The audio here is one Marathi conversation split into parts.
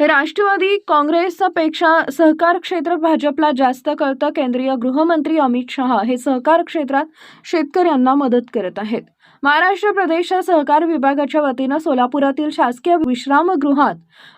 राष्ट्रवादी काँग्रेसपेक्षा सहकार क्षेत्र भाजपला जास्त कळतं केंद्रीय गृहमंत्री अमित शहा हे सहकार क्षेत्रात शेतकऱ्यांना मदत करत आहेत. महाराष्ट्र प्रदेश सहकार विभागाच्या वतीनं सोलापुरातील शासकीय विश्रामगृहात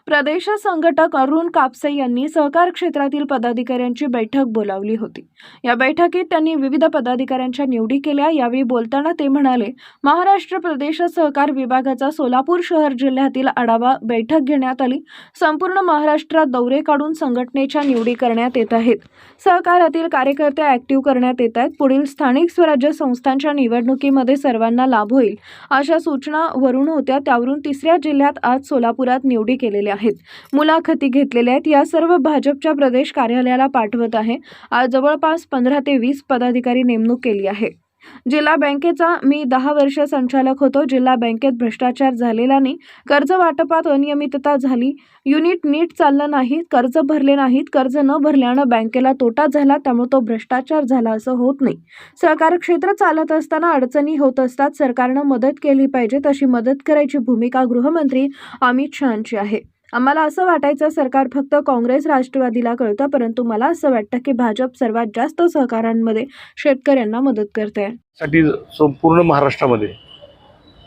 प्रदेश संघटक अरुण कापसे यांनी सहकार क्षेत्रातील पदाधिकाऱ्यांची बैठक बोलावली होती. या बैठकीत त्यांनी विविध पदाधिकाऱ्यांच्या निवडी केल्या. यावेळी बोलताना ते म्हणाले महाराष्ट्र प्रदेश सहकार विभागाचा सोलापूर शहर जिल्ह्यातील आढावा बैठक घेण्यात आली. संपूर्ण महाराष्ट्रात दौरे काढून संघटनेच्या निवडी करण्यात येत आहेत. सहकारातील कार्यकर्ते ऍक्टिव्ह करण्यात येत आहेत. पुढील स्थानिक स्वराज्य संस्थांच्या निवडणुकीमध्ये सर्वांना लाभ होईल. अशा सूचना वरून होत्या. त्यावरून तिसऱ्या जिल्ह्यात आज सोलापुरात निवडी केलेल्या आहेत. मुलाखती घेतलेल्या आहेत. या सर्व भाजपच्या प्रदेश कार्यालयाला पाठवत आहे. आज जवळपास पंधरा ते वीस पदाधिकारी नेमणूक केली आहे. जिल्हा बँकेचा मी दहा वर्ष संचालक होतो. जिल्हा बँकेत भ्रष्टाचार झालेला नाही. कर्ज वाटपात अनियमितता झाली. युनिट नीट चाललं नाही. कर्ज भरले नाहीत. कर्ज न भरल्यानं बँकेला तोटा झाला. त्यामुळे तो भ्रष्टाचार झाला असं होत नाही. सहकार क्षेत्र चालत असताना अडचणी होत असतात. सरकारनं मदत केली पाहिजे. तशी मदत करायची भूमिका गृहमंत्री अमित शहांची आहे. आम्हाला असं वाटायचं सरकार फक्त काँग्रेस राष्ट्रवादीला कळतं परंतु मला असं वाटतं की भाजप सर्वात जास्त सहकारांमध्ये शेतकऱ्यांना मदत करते साठी संपूर्ण महाराष्ट्रामध्ये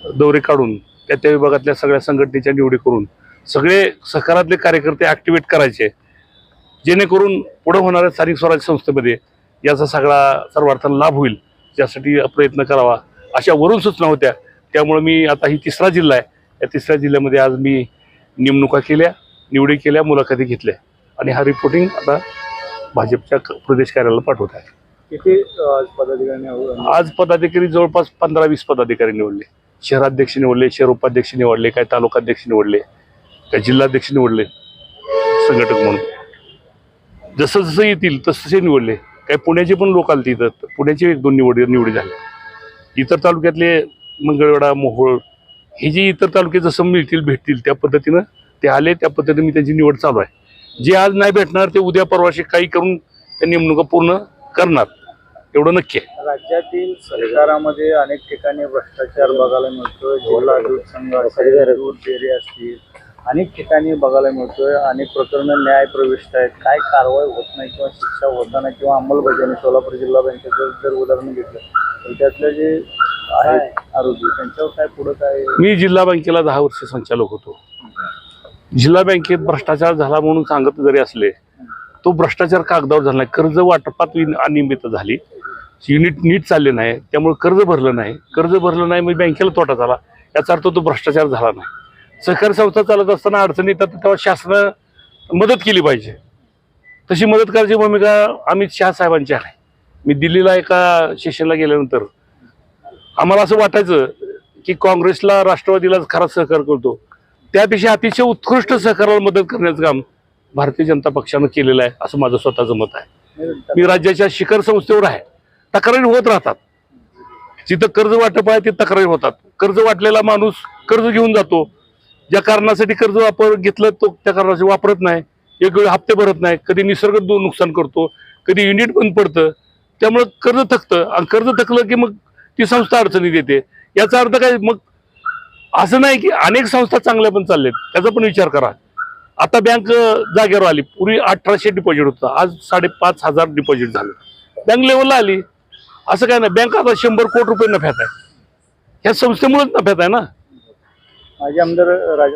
दौरे काढून त्या त्या विभागातल्या सगळ्या संघटनेच्या निवडी करून सगळे सहकारातले कार्यकर्ते ॲक्टिवेट करायचे जेणेकरून पुढे होणाऱ्या स्थानिक स्वराज्य संस्थेमध्ये याचा सगळा सर्वार्थाला लाभ होईल यासाठी प्रयत्न करावा अशा वरून सूचना होत्या. त्यामुळे मी आता ही तिसरा जिल्हा आहे. या तिसऱ्या जिल्ह्यामध्ये आज मी नेमणुका केल्या निवडी केल्या मुलाखती घेतल्या. आणि हा रिपोर्टिंग आता भाजपच्या प्रदेश कार्यालयाला पाठवत आहे. किती पदाधिकारी आज पदाधिकारी जवळपास पंधरा वीस पदाधिकारी निवडले. शहराध्यक्ष निवडले शहर उपाध्यक्ष निवडले काय तालुकाध्यक्ष निवडले काय जिल्हाध्यक्ष निवडले संघटक म्हणून. जसं जसं येतील तसं तसे निवडले. काय पुण्याचे पण लोक आले तिथं पुण्याचे एक दोन निवड निवडी झाल्या इतर तालुक्यातले मंगळवेढा मोहोळ हे जे इतर तालुके जसं मिळतील भेटतील त्या पद्धतीनं ते आले त्या पद्धतीने मी त्यांची निवड चालू आहे. जे आज नाही भेटणार ते उद्या परवाशी काही करून त्या नेमणुका पूर्ण करणार. एवढं नक्की आहे. राज्यातील सरकारामध्ये अनेक ठिकाणी भ्रष्टाचार बघायला मिळतोय. जिल्हा दूध संघ असेल दूध डेअरी असतील अनेक ठिकाणी बघायला मिळतोय. अनेक प्रकरण न्याय प्रविष्ट आहेत. काय कारवाई होत नाही किंवा शिक्षा होताना किंवा अंमलबजावणी सोलापूर जिल्हा बँकेचं जर उदाहरण घेतलं तर त्यातलं जे आहेत आरोपी त्यांच्यावर काय पुढं काय? मी जिल्हा बँकेला दहा वर्ष संचालक होतो. जिल्हा बँकेत भ्रष्टाचार झाला म्हणून सांगत जरी असले तो भ्रष्टाचार कागदावर झाला नाही. कर्ज वाटपात अनियमितता झाली. युनिट नीट चालले नाही. त्यामुळे कर्ज भरलं नाही. कर्ज भरलं नाही मग बँकेला तोटा झाला. याचा अर्थ तो भ्रष्टाचार झाला नाही. सहकारी संस्था चालत असताना अडचणी येतात तेव्हा शासनानं मदत केली पाहिजे. तशी मदत करायची भूमिका अमित शहा साहेबांची आहे. मी दिल्लीला एका सेशनला गेल्यानंतर आम्हाला असं वाटायचं की काँग्रेसला राष्ट्रवादीलाच खरा सहकार करतो. त्यापेक्षा अतिशय उत्कृष्ट सहकाराला मदत करण्याचं काम भारतीय जनता पक्षानं केलेलं आहे असं माझं स्वतःचं मत आहे. मी राज्याच्या शिखर संस्थेवर आहे. तक्रारी होत राहतात. जिथं कर्ज वाटप आहे ते तक्रारी होतात. कर्ज वाटलेला माणूस कर्ज घेऊन जातो. ज्या कारणासाठी कर्ज वापर घेतलं तो त्या कारणासाठी वापरत नाही. एक वेळ हप्ते भरत नाही. कधी निसर्ग नुकसान करतो कधी युनिट बंद पडतं. त्यामुळं कर्ज थकतं. आणि कर्ज थकलं की मग ती संस्था अडचणीत येते. याचा अर्थ काय? मग असं नाही की अनेक संस्था चांगल्या पण चालल्यात. त्याचा पण विचार करा. आता बँक जागेवर आली. पूर्वी अठराशे डिपॉझिट होतं. आज साडेपाच हजार डिपॉझिट झालं. बँक लेवलला आली. असं काय नाही. बँक आता शंभर कोटी रुपये नफ्यात आहे. ह्या संस्थेमुळेच नफ्यात आहे ना? माझे आमदार राजा